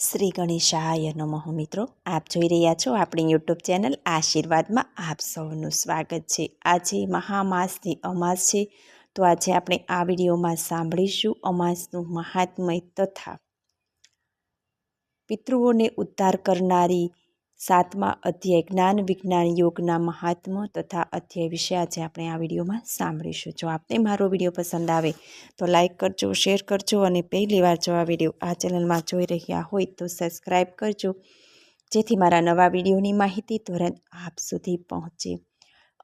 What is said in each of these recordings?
શ્રી ગણેશાય નમઃ મિત્રો. આપ જોઈ રહ્યા છો આપણી યુટ્યુબ ચેનલ આશીર્વાદમાં આપ સૌનું સ્વાગત છે. આજે મહામાસની અમાસ છે. તો આજે આપણે આ વિડીયોમાં સાંભળીશું અમાસનું મહાત્મય તથા પિતૃઓને ઉદ્ધાર કરનારી સાતમા અધ્યાય જ્ઞાન વિજ્ઞાન યોગના મહાત્મા તથા અધ્યાય વિશે આજે આપણે આ વિડીયોમાં સાંભળીશું. જો આપને મારો વીડિયો પસંદ આવે તો લાઇક કરજો, શેર કરજો અને પહેલી વાર જો આ વીડિયો આ ચેનલમાં જોઈ રહ્યા હોય તો સબસ્ક્રાઈબ કરજો. જેથી મારા નવા વિડીયોની માહિતી તુરંત આપ સુધી પહોંચે.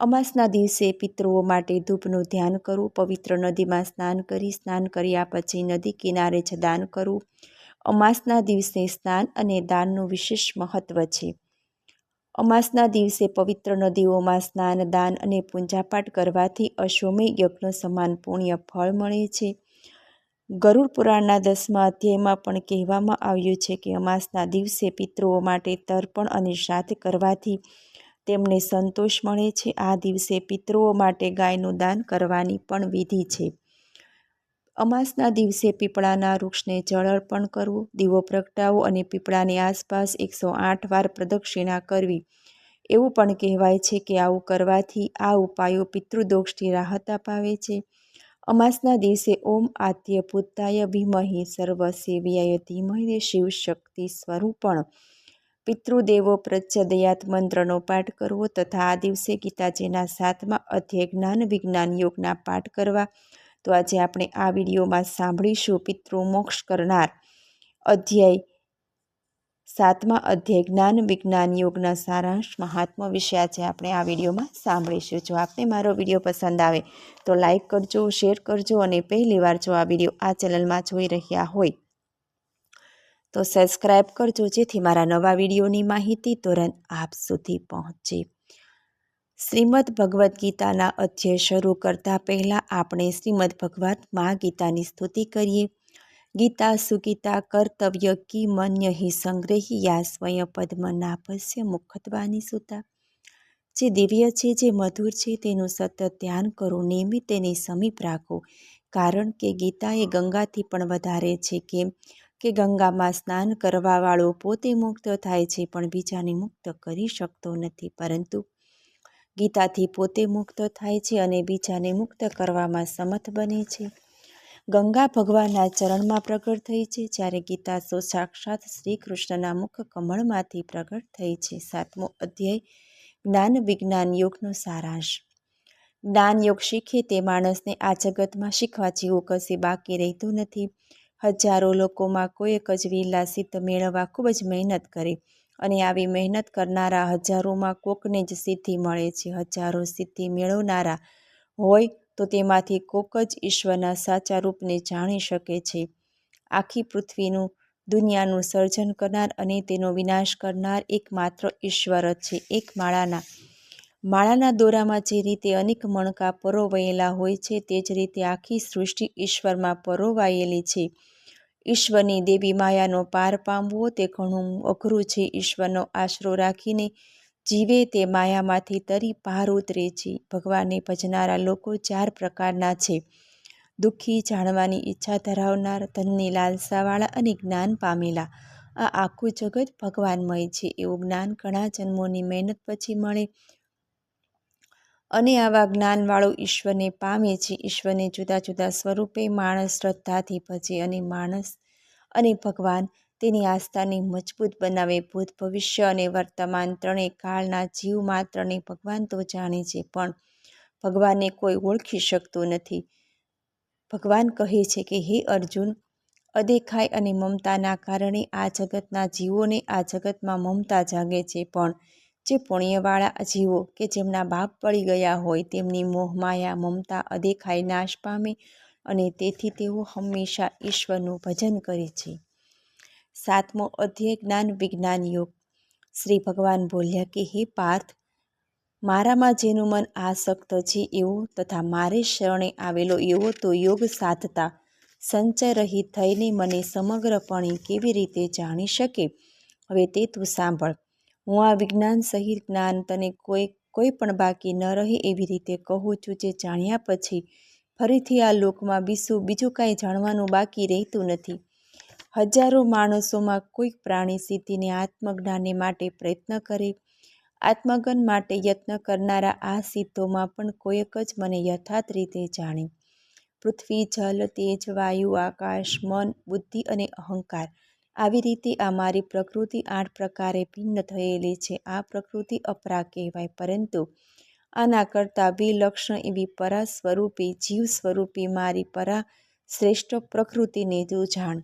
અમાસના દિવસે પિતૃઓ માટે ધૂપનું ધ્યાન કરવું, પવિત્ર નદીમાં સ્નાન કરી, સ્નાન કર્યા પછી નદી કિનારે જ દાન કરવું. અમાસના દિવસે સ્નાન અને દાનનું વિશેષ મહત્ત્વ છે. અમાસના દિવસે પવિત્ર નદીઓમાં સ્નાન દાન અને પૂજાપાઠ કરવાથી અશ્વમેય યજ્ઞ સમાન પુણ્ય ફળ મળે છે. ગરુડ પુરાણના દસમા અધ્યાયમાં પણ કહેવામાં આવ્યું છે કે અમાસના દિવસે પિતૃઓ માટે તર્પણ અને શ્રાદ્ધ કરવાથી તેમને સંતોષ મળે છે. આ દિવસે પિતૃઓ માટે ગાયનું દાન કરવાની પણ વિધિ છે. અમાસના દિવસે પીપળાના વૃક્ષને જળ અર્પણ કરવું, દીવો પ્રગટાવવો અને પીપળાની આસપાસ એકસો આઠ વાર પ્રદક્ષિણા કરવી. એવું પણ કહેવાય છે કે આવું કરવાથી આ ઉપાયો પિતૃદોષથી રાહત અપાવે છે. અમાસના દિવસે ઓમ આદ્ય પુત્તાય ભીમહી સર્વસેવ્યાય ધીમહે શિવ શક્તિ સ્વરૂપણ. પિતૃદેવો પ્રચદયાત મંત્રનો પાઠ કરવો તથા આ દિવસે ગીતાજીના સાતમા અધ્યય જ્ઞાન વિજ્ઞાન યોગના પાઠ કરવા તો આજે આપણે આ વિડીયોમાં સાંભળીશું પિતૃ મોક્ષ કરનાર અધ્યાય સાતમા અધ્યાય જ્ઞાન વિજ્ઞાન યોગના સારાંશ મહાત્મા વિશે આજે આપણે આ વિડીયોમાં સાંભળીશું. જો આપને મારો વીડિયો પસંદ આવે તો લાઈક કરજો, શેર કરજો અને પહેલીવાર જો આ વીડિયો આ ચેનલમાં જોઈ રહ્યા હોય તો સબસ્ક્રાઈબ કરજો જેથી મારા નવા વિડીયોની માહિતી તુરંત આપ સુધી પહોંચે. શ્રીમદ ભગવદ્ ગીતાના અધ્યય શરૂ કરતાં પહેલાં આપણે શ્રીમદ ભગવત મા ગીતાની સ્તુતિ કરીએ. ગીતા સુગીતા કર્તવ્ય કી મન્ય હિ સંગ્રહી યા સ્વયં પદ્મનાભસ્ય મુખત્વાની સુતા. જે દિવ્ય છે, જે મધુર છે, તેનું સતત ધ્યાન કરો, નિયમિત તેની સમીપ રાખો. કારણ કે ગીતા એ ગંગાથી પણ વધારે છે કેમ કે ગંગામાં સ્નાન કરવાવાળો પોતે મુક્ત થાય છે, પણ બીજાને મુક્ત કરી શકતો નથી. પરંતુ ગીતાથી પોતે મુક્ત થાય છે અને બીજાને મુક્ત કરવામાં સમર્થ બને છે. ગંગા ભગવાનના ચરણમાં પ્રગટ થઈ છે, જ્યારે ગીતા સો સાક્ષાત શ્રી કૃષ્ણના મુખ કમળમાંથી પ્રગટ થઈ છે. સાતમો અધ્યાય, જ્ઞાન વિજ્ઞાન યોગનો સારાંશ. જ્ઞાન યોગ શીખે તે માણસને આ જગતમાં શીખવા જેવું કશે બાકી રહેતું નથી. હજારો લોકોમાં કોઈ એક જ વિલાસિત મેળવવા ખૂબ જ મહેનત કરે. અને આવી મહેનત કરનારા હજારોમાં કોકને જ સિદ્ધિ મળે છે. હજારો સિદ્ધિ મેળવનારા હોય તો તેમાંથી કોક જ ઈશ્વરના સાચા રૂપને જાણી શકે છે. આખી પૃથ્વીનું, દુનિયાનું સર્જન કરનાર અને તેનો વિનાશ કરનાર એકમાત્ર ઈશ્વર જ છે. એક માળાના માળાના દોરામાં જે રીતે અનેક મણકા પરોવાયેલા હોય છે, તે જ રીતે આખી સૃષ્ટિ ઈશ્વરમાં પરોવાયેલી છે. ઈશ્વરની દેવી માયાનો પાર પામવો, તે ઘણું અઘરું છે. ઈશ્વરનો આશરો રાખીને જીવે તે માયામાંથી તરી પાર ઉતરે છે. ભગવાનને ભજનારા લોકો ચાર પ્રકારના છે. દુઃખી, જાણવાની ઈચ્છા ધરાવનાર, ધનની લાલસાવાળા અને જ્ઞાન પામેલા. આ આખું જગત ભગવાનમય છે. એવું જ્ઞાન ઘણા જન્મોની મહેનત પછી મળે અને આવા જ્ઞાનવાળો ઈશ્વરને પામે છે ઈશ્વરને જુદા જુદા સ્વરૂપે માણસ શ્રદ્ધાથી ભજે અને માણસ અને ભગવાન તેની આસ્થાને મજબૂત બનાવે. ભૂત ભવિષ્ય અને વર્તમાન ત્રણેય કાળના જીવ માત્રને ભગવાન તો જાણે છે, પણ ભગવાનને કોઈ ઓળખી શકતું નથી. ભગવાન કહે છે કે, હે અર્જુન, અદેખાય અને મમતાના કારણે આ જગતના જીવોને આ જગતમાં મમતા જાગે છે, પણ જે પુણ્યવાળા જીવો કે જેમના બાપ પડી ગયા હોય તેમની મોહમાયા મમતા અદેખાઈ નાશ પામે અને તેથી તેઓ હંમેશા ઈશ્વરનું ભજન કરે છે. સાતમો અધ્યય, જ્ઞાન વિજ્ઞાન યોગ. શ્રી ભગવાન બોલ્યા કે, હે પાર્થ, મારામાં જેનું મન આસક્ત છે એવો તથા મારે શરણે આવેલો એવો તો યોગ સાધતા સંચય રહિત થઈને મને સમગ્રપણે કેવી રીતે જાણી શકે? હવે તે તું સાંભળ. હું આ વિજ્ઞાન સહિત જ્ઞાન તને કોઈ કોઈ પણ બાકી ન રહે એવી રીતે કહું છું જે જાણ્યા પછી ફરીથી આ લોકમાં બીસું, બીજું કાંઈ જાણવાનું બાકી રહેતું નથી. હજારો માણસોમાં કોઈક પ્રાણી સિદ્ધિને આત્મજ્ઞાનને માટે પ્રયત્ન કરે આત્મગન માટે યત્ન કરનારા આ સિદ્ધોમાં પણ કોઈક જ મને યથાર્થ રીતે જાણે. પૃથ્વી, જલ, તેજ, વાયુ, આકાશ, મન, બુદ્ધિ અને અહંકાર આવી રીતે આ મારી પ્રકૃતિ આઠ પ્રકારે ભિન્ન થયેલી છે. આ પ્રકૃતિ અપરા કહેવાય, પરંતુ આના કરતાં વિલક્ષણ એવી પરા સ્વરૂપી જીવ સ્વરૂપી મારી પરા શ્રેષ્ઠ પ્રકૃતિને તું જાણ.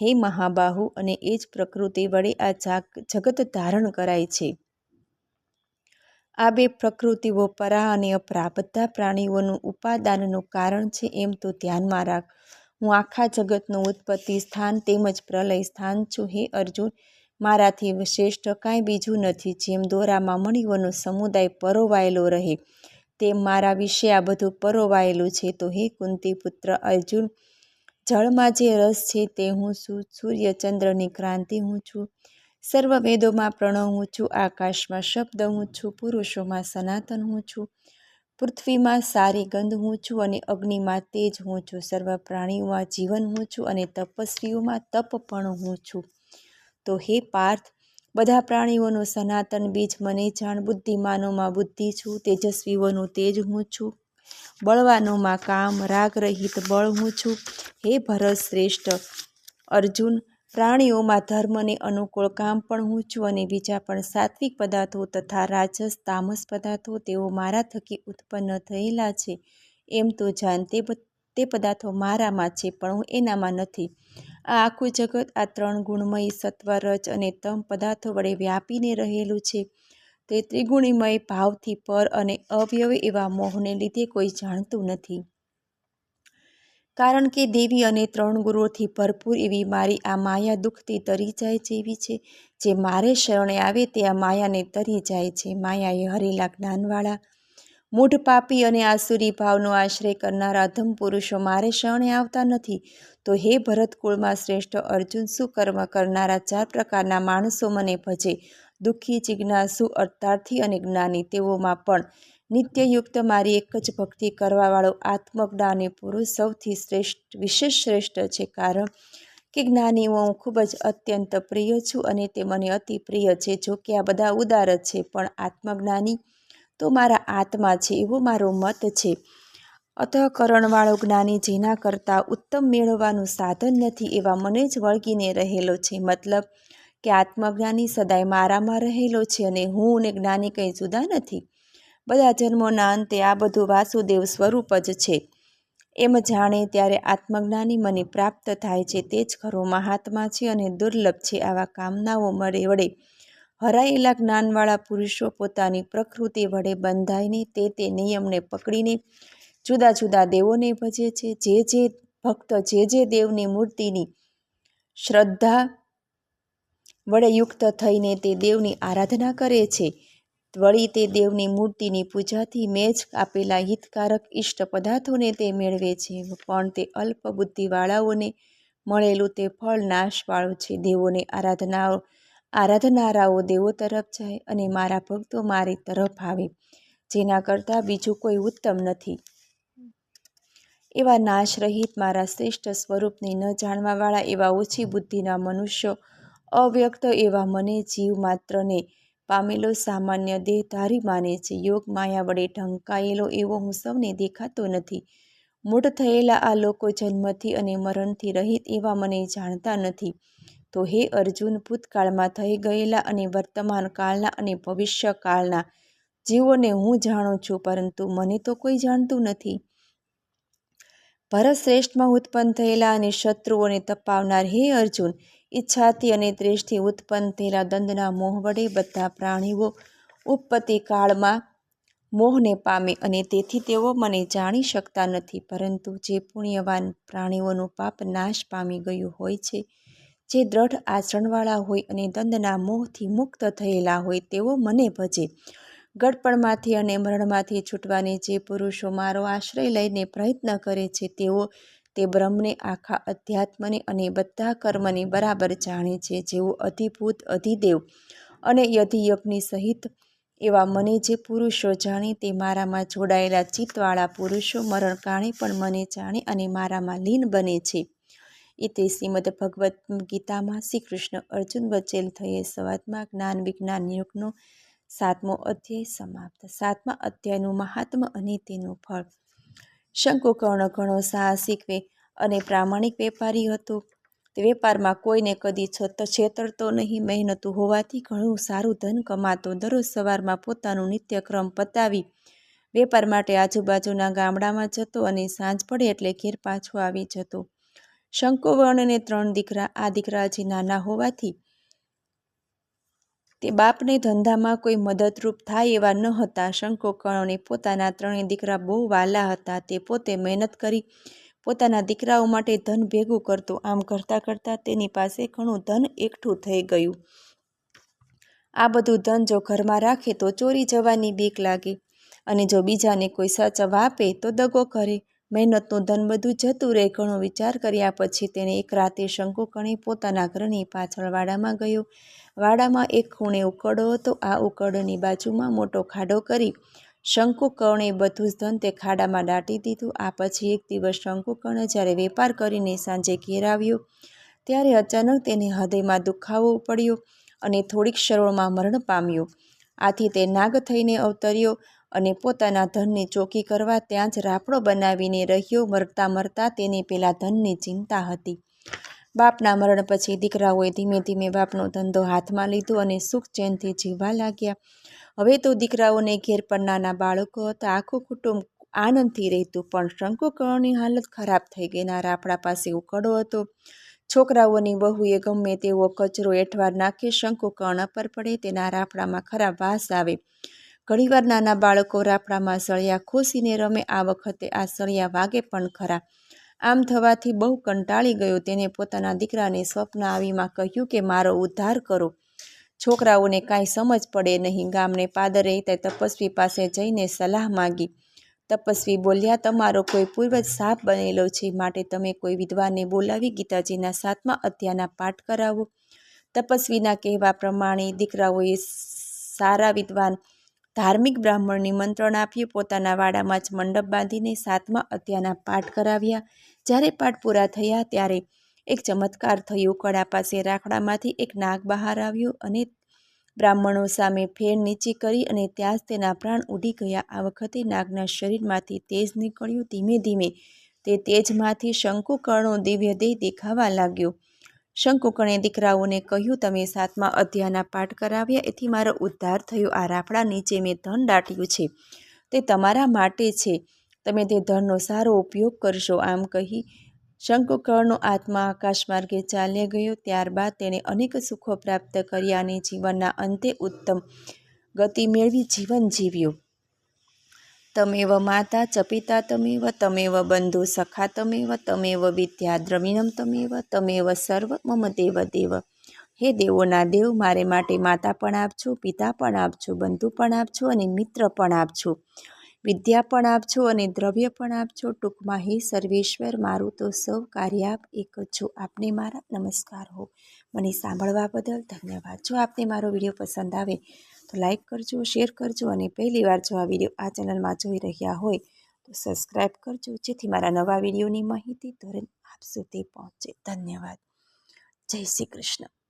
હે મહાબાહુ, અને એ જ પ્રકૃતિ વડે આ જગત ધારણ કરાય છે. આ બે પ્રકૃતિઓ પરા અને અપરા. બધા પ્રાણીઓનું ઉપાદાનનું કારણ છે એમ તો ધ્યાનમાં રાખ. હું આખા જગતનું ઉત્પત્તિ સ્થાન તેમજ પ્રલય સ્થાન છું. હે અર્જુન, મારાથી શ્રેષ્ઠ કાંઈ બીજું નથી જેમ દોરામાં મણિઓનો સમુદાય પરોવાયેલો રહે, તેમ મારા વિશે આ બધું પરોવાયેલું છે. તો હે કુંતી પુત્ર અર્જુન, જળમાં જે રસ છે તે હું છું સૂર્ય ચંદ્રની ક્રાંતિ હું છું. સર્વ વેદોમાં પ્રણવ હું છું, આકાશમાં શબ્દ હું છું, પુરુષોમાં સનાતન હું છું. પૃથ્વીમાં સારી ગંધ હું છું અને અગ્નિમાં તેજ હું છું. સર્વ પ્રાણીઓમાં જીવન હું છું અને તપસ્વીઓમાં તપ પણ હું છું. તો હે પાર્થ, બધા પ્રાણીઓનું સનાતન બીજ મને જાણ. બુદ્ધિમાનોમાં બુદ્ધિ છું, તેજસ્વીઓનું તેજ હું છું. બળવાનોમાં કામ રાગ રહિત બળ હું છું. હે ભરત શ્રેષ્ઠ અર્જુન પ્રાણીઓમાં ધર્મને અનુકૂળ કામ પણ છું અને બીજા પણ સાત્વિક પદાર્થો તથા રાજસ, તામસ પદાર્થો તેઓ મારા થકી ઉત્પન્ન થયેલા છે. એમ તો જાણ તે તે પદાર્થો મારામાં છે, પણ હું એનામાં નથી. આ આખું જગત, આ ત્રણ ગુણમય સત્વ રજ અને તમ પદાર્થો વડે વ્યાપીને રહેલું છે. તે ત્રિગુણીમય ભાવથી પર અને અવયવ એવા મોહને લીધે કોઈ જાણતું નથી. કારણ કે દેવી અને ત્રણ ગુરુઓથી ભરપૂર એવી મારી આ માયા દુઃખથી તરી જાય જેવી છે. જે મારે શરણે આવે તે આ માયાને તરી જાય છે. માયાએ હરેલા જ્ઞાનવાળા, મૂઢ પાપી અને આસુરી ભાવનો આશ્રય કરનારા અધમ પુરુષો મારે શરણે આવતા નથી. તો હે ભરતકુળમાં શ્રેષ્ઠ અર્જુન સુકર્મ કરનારા ચાર પ્રકારના માણસો મને ભજે? દુઃખી, જિજ્ઞાસુ, અર્થાર્થી અને જ્ઞાની, તેઓમાં પણ નિત્યયુક્ત મારી એક જ ભક્તિ કરવાવાળો આત્મજ્ઞાની પુરુષ સૌથી શ્રેષ્ઠ, વિશેષ શ્રેષ્ઠ છે. કારણ કે જ્ઞાનીઓ હું ખૂબ જ અત્યંત પ્રિય છું અને તે મને અતિ પ્રિય છે. જો કે આ બધા ઉદાર છે, પણ આત્મજ્ઞાની તો મારા આત્મા છે એવો મારો મત છે. અતઃકરણવાળો જ્ઞાની જેના કરતાં ઉત્તમ મેળવવાનું સાધન નથી એવા મને જ વળગીને રહેલો છે. મતલબ કે આત્મજ્ઞાની સદાય મારામાં રહેલો છે અને હું અને જ્ઞાની કંઈ જુદા નથી. બધા જન્મોના અંતે આ બધું વાસુદેવ સ્વરૂપ જ છે. એમ જાણે ત્યારે આત્મજ્ઞાની મને પ્રાપ્ત થાય છે તે જ ખરો મહાત્મા છે અને દુર્લભ છે આવા કામનાઓ મળે વડે હરાયેલા જ્ઞાનવાળા પુરુષો પોતાની પ્રકૃતિ વડે બંધાઈને તે તે નિયમને પકડીને જુદા જુદા દેવોને ભજે છે. જે જે ભક્ત, જે જે દેવની મૂર્તિની શ્રદ્ધા વડે યુક્ત થઈને તે દેવની આરાધના કરે છે. વળી તે દેવની મૂર્તિની પૂજાથી મેં જ આપેલા હિતકારક ઇષ્ટ પદાર્થોને તે મેળવે છે, પણ તે અલ્પ બુદ્ધિવાળાઓને મળેલું તે ફળ નાશવાળું છે. દેવોને આરાધનાઓ, આરાધનારાઓ દેવો તરફ જાય અને મારા ભક્તો મારી તરફ આવે, જેના કરતાં બીજું કોઈ ઉત્તમ નથી. એવા નાશરહિત મારા શ્રેષ્ઠ સ્વરૂપને ન જાણવાવાળા એવા ઓછી બુદ્ધિના મનુષ્યો અવ્યક્ત એવા મને જીવ માત્રને પામેલો સામાન્ય દેહધારી માને છે. યોગ માયા વડે ઢંકાયેલો એવો હું સૌને દેખાતો નથી. મૂઢ થયેલા આ લોકો જન્મથી અને મરણથી રહિત એવા મને જાણતા નથી. તો હે અર્જુન, ભૂતકાળમાં થઈ ગયેલા અને વર્તમાન કાળના અને ભવિષ્યકાળના જીવોને હું જાણું છું, પરંતુ મને તો કોઈ જાણતું નથી. ભરતશ્રેષ્ઠમાં ઉત્પન્ન થયેલા અને શત્રુઓને તપાવનાર હે અર્જુન ઈચ્છાથી અને દ્રેષથી ઉત્પન્ન થયેલા દંડના મોહ વડે બધા પ્રાણીઓ ઉત્પત્તિ કાળમાં મોહને પામે અને તેથી તેઓ મને જાણી શકતા નથી, પરંતુ જે પુણ્યવાન પ્રાણીઓનું પાપ નાશ પામી ગયું હોય છે, જે દ્રઢ આચરણવાળા હોય અને દંડના મોહથી મુક્ત થયેલા હોય, તેઓ મને ભજે. ગડપણમાંથી અને મરણમાંથી છૂટવાની જે પુરુષો મારો આશ્રય લઈને પ્રયત્ન કરે છે, તેઓ તે બ્રહ્મને આખા અધ્યાત્મને અને બધા કર્મને બરાબર જાણે છે જેઓ અધિભૂત અધિદેવ અને યધિયજ્ઞ સહિત એવા મને જે પુરુષો જાણે તે મારામાં જોડાયેલા ચિત્તવાળા પુરુષો મરણકાળે પણ મને જાણે અને મારામાં લીન બને છે. એ તે શ્રીમદ ભગવદ્ ગીતામાં શ્રી કૃષ્ણ અર્જુન વચ્ચે થયે સંવાદમાં જ્ઞાન વિજ્ઞાન યુગનો સાતમો અધ્યાય સમાપ્ત. સાતમા અધ્યાયનું મહાત્મ અને તેનું ફળ. શંકુકર્ણ ઘણો સાહસિક વે અને પ્રામાણિક વેપારી હતો. તે વેપારમાં કોઈને કદી છેતરતો નહીં, મહેનતું હોવાથી ઘણું સારું ધન કમાતો દરરોજ સવારમાં પોતાનું નિત્યક્રમ પતાવી વેપાર માટે આજુબાજુના ગામડામાં જતો અને સાંજ પડે એટલે ઘેર પાછો આવી જતો. શંકુવર્ણને ત્રણ દીકરા, આ દીકરા હજી નાના હોવાથી તે બાપને ધંધામાં કોઈ મદદરૂપ થાય એવા ન હતા. શંકુકર્ણને પોતાના ત્રણેય દીકરા બહુ વાલા હતા. તે પોતે મહેનત કરી પોતાના દીકરાઓ માટે ધન ભેગું કરતો. આમ કરતાં કરતાં તેની પાસે ઘણું ધન એકઠું થઈ ગયું. આ બધું ધન જો ઘરમાં રાખે તો ચોરી જવાની બીક લાગે અને જો બીજાને કોઈ સાચવવા આપે તો દગો કરે. મહેનતનું ધન બધું જતું રહે ઘણો વિચાર કર્યા પછી તેને એક રાતે શંકુકર્ણે પોતાના ઘરની પાછળ વાડામાં ગયો. વાડામાં એક ખૂણે ઉકડો હતો. આ ઉકરડોની બાજુમાં મોટો ખાડો કરી શંકુકર્ણે બધું જ ધન તે ખાડામાં દાટી દીધું. આ પછી એક દિવસ શંકુકર્ણ જ્યારે વેપાર કરીને સાંજે ઘેર આવ્યો, ત્યારે અચાનક તેને હૃદયમાં દુખાવો પડ્યો અને થોડીક ક્ષણોમાં મરણ પામ્યો. આથી તે નાગ થઈને અવતર્યો અને પોતાના ધનની ચોકી કરવા ત્યાં જ રાફડો બનાવીને રહ્યો મરતા મરતા તેને પેલા ધનની ચિંતા હતી. બાપના મરણ પછી દીકરાઓએ ધીમે ધીમે બાપનો ધંધો હાથમાં લીધો અને સુખ ચેનથી જીવવા લાગ્યા. હવે તો દીકરાઓને ઘેર પર નાના બાળકો હતા. આખું કુટુંબ આનંદથી રહેતું, પણ શંકુકર્ણની હાલત ખરાબ થઈ ગઈ ના રાફડા પાસે ઉકળો હતો. છોકરાઓની બહુએ ગમે તેવો કચરો એઠવાર નાખી શંકુકર્ણ પર પડે, તેના રાફડામાં ખરાબ વાસ આવે. ઘણીવાર નાના બાળકો રાફડામાં સળિયા ખોસીને રમે આ વખતે આ સળિયા વાગે પણ ખરા. આમ થવાથી બહુ કંટાળી ગયો તેને પોતાના દીકરાને સ્વપ્ન આવીમાં કહ્યું કે મારો ઉદ્ધાર કરો. છોકરાઓને કાંઈ સમજ પડે નહીં. ગામને પાદરે તે તપસ્વી પાસે જઈને સલાહ માગી. તપસ્વી બોલ્યા, તમારો કોઈ પૂર્વજ સાપ બનેલો છે માટે તમે કોઈ વિદ્વાનને બોલાવી ગીતાજીના સાતમા અધ્યાયના પાઠ કરાવો. તપસ્વીના કહેવા પ્રમાણે દીકરાઓએ સારા વિદ્વાન ધાર્મિક બ્રાહ્મણ નિમંત્રણ આપ્યું પોતાના વાડામાં જ મંડપ બાંધીને સાતમા અધ્યાયના પાઠ કરાવ્યા. જ્યારે પાઠ પૂરા થયા ત્યારે એક ચમત્કાર થયો. કળા પાસે રાખડામાંથી એક નાગ બહાર આવ્યો અને બ્રાહ્મણો સામે ફેર નીચી કરી અને ત્યાં જ તેના પ્રાણ ઉડી ગયા. આ વખતે નાગના શરીરમાંથી તેજ નીકળ્યું. ધીમે ધીમે તે તેજમાંથી શંકુકર્ણો દિવ્ય દેહ દેખાવા લાગ્યો. શંકુકર્ણે દીકરાઓને કહ્યું, તમે સાતમા અધ્યાયના પાઠ કરાવ્યા, એથી મારો ઉદ્ધાર થયો. આ રાફડા નીચે મેં ધન દાટ્યું છે. તે તમારા માટે છે. તમે તે ધનનો સારો ઉપયોગ કરશો. આમ કહી શંકુકર્ણનો આત્મા આકાશ માર્ગે ચાલ્યો ગયો. ત્યારબાદ તેણે અનેક સુખો પ્રાપ્ત કર્યા અને જીવનના અંતે ઉત્તમ ગતિ મેળવી જીવન જીવ્યું. તમેવ માતા ચપિતા પિતા તમેવ તમેવ બંધુ સખા તમેવ તમેવ વિદ્યા દ્રવિણમ તમેવ તમેવ સર્વ મમ દેવ દેવ હે દેવોના દેવ મારે માટે માતા પણ આપજો પિતા પણ આપજો બંધુ પણ આપજો અને મિત્ર પણ આપજો વિદ્યા પણ આપજો અને દ્રવ્ય પણ આપજો ટૂંકમાં હે સર્વેશ્વર મારું તો સૌ કાર્યાપ એક જ છો આપને મારા નમસ્કાર હો મને સાંભળવા બદલ ધન્યવાદ। જો આપને મારો વીડિયો પસંદ આવે તો લાઈક કરજો શેર કરજો અને પહેલી વાર જો આ વીડિયો આ ચેનલમાં જોઈ રહ્યા હોય તો સબસ્ક્રાઈબ કરજો, જેથી મારા નવા વિડીયોની માહિતી ધોરણ આપ સુધી પહોંચે. ધન્યવાદ. જય શ્રી કૃષ્ણ.